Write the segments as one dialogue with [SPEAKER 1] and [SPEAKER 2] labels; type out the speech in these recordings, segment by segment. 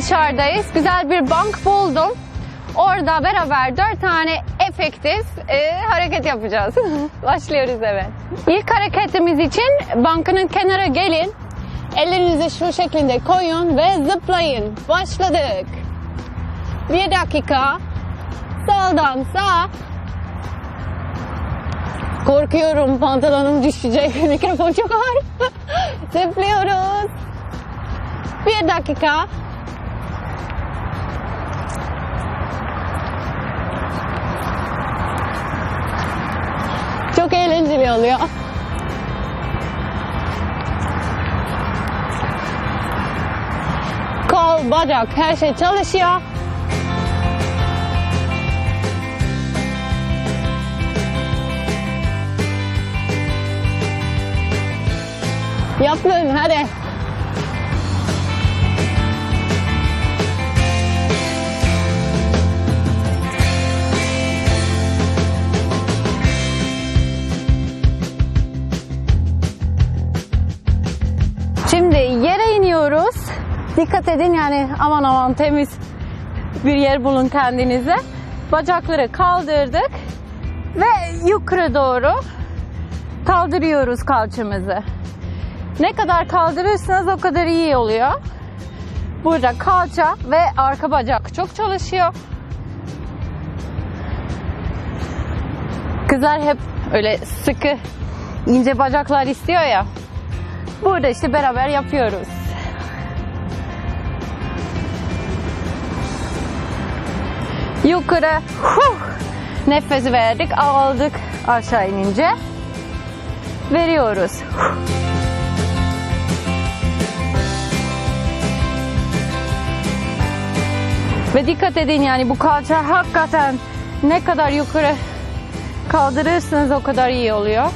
[SPEAKER 1] dışarıdayız. Güzel bir bank buldum. Orada beraber dört tane efektif e, hareket yapacağız. Başlıyoruz evet. İlk hareketimiz için bankının kenara gelin. Ellerinizi şu şekilde koyun ve zıplayın. Başladık. Bir dakika. Soldan sağ. Korkuyorum pantolonum düşecek. Mikrofon çok ağır. Zıplıyoruz. Bir dakika. Çok eğlenceli oluyor. Kol, bacak her şey çalışıyor. Yapın hadi. Yere iniyoruz. Dikkat edin yani aman aman temiz bir yer bulun kendinize. Bacakları kaldırdık ve yukarı doğru kaldırıyoruz kalçamızı. Ne kadar kaldırırsanız o kadar iyi oluyor. Burada kalça ve arka bacak çok çalışıyor. Kızlar hep öyle sıkı ince bacaklar istiyor ya. Burada işte beraber yapıyoruz. Yukarı huh, nefes verdik, aldık aşağı inince. Veriyoruz. Huh. Ve dikkat edin yani bu kalça hakikaten ne kadar yukarı kaldırırsanız o kadar iyi oluyor.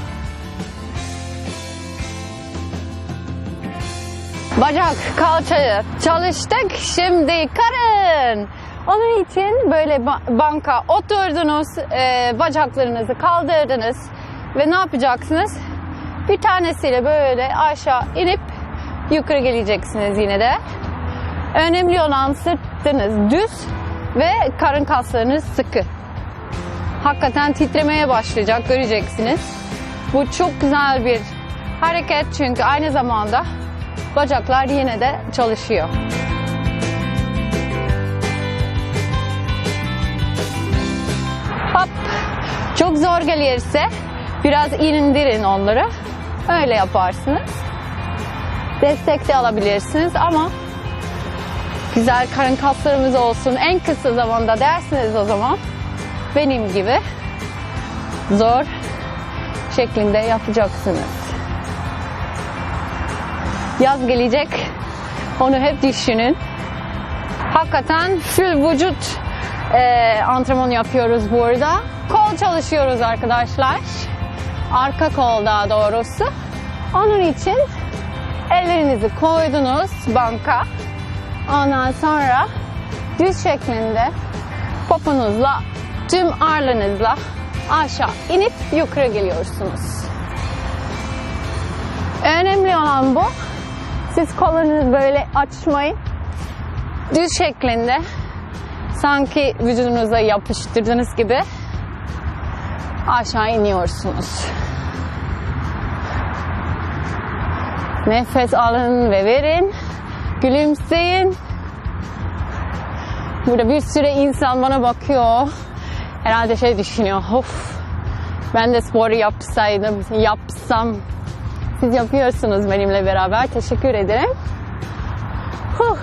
[SPEAKER 1] Bacak, kalçayı çalıştık. Şimdi karın. Onun için böyle ba- banka oturdunuz, e, bacaklarınızı kaldırdınız ve ne yapacaksınız? Bir tanesiyle böyle aşağı inip yukarı geleceksiniz yine de. Önemli olan sırtınız düz ve karın kaslarınız sıkı. Hakikaten titremeye başlayacak göreceksiniz. Bu çok güzel bir hareket çünkü aynı zamanda bacaklar yine de çalışıyor. Hop. Çok zor gelirse biraz indirin onları. Öyle yaparsınız. Destek de alabilirsiniz ama güzel karın kaslarımız olsun. En kısa zamanda dersiniz o zaman. Benim gibi zor şeklinde yapacaksınız. Yaz gelecek. Onu hep düşünün. Hakikaten full vücut e, antrenman yapıyoruz burada. Kol çalışıyoruz arkadaşlar. Arka kol daha doğrusu. Onun için ellerinizi koydunuz banka. Ondan sonra düz şeklinde popunuzla tüm ağırlığınızla aşağı inip yukarı geliyorsunuz. Önemli olan bu. Siz kolunuzu böyle açmayın. Düz şeklinde sanki vücudunuza yapıştırdığınız gibi aşağı iniyorsunuz. Nefes alın ve verin. Gülümseyin. Burada bir sürü insan bana bakıyor. Herhalde şey düşünüyor. Of ben de spor yapsaydım, yapsam. Siz yapıyorsunuz benimle beraber. Teşekkür ederim. Huh.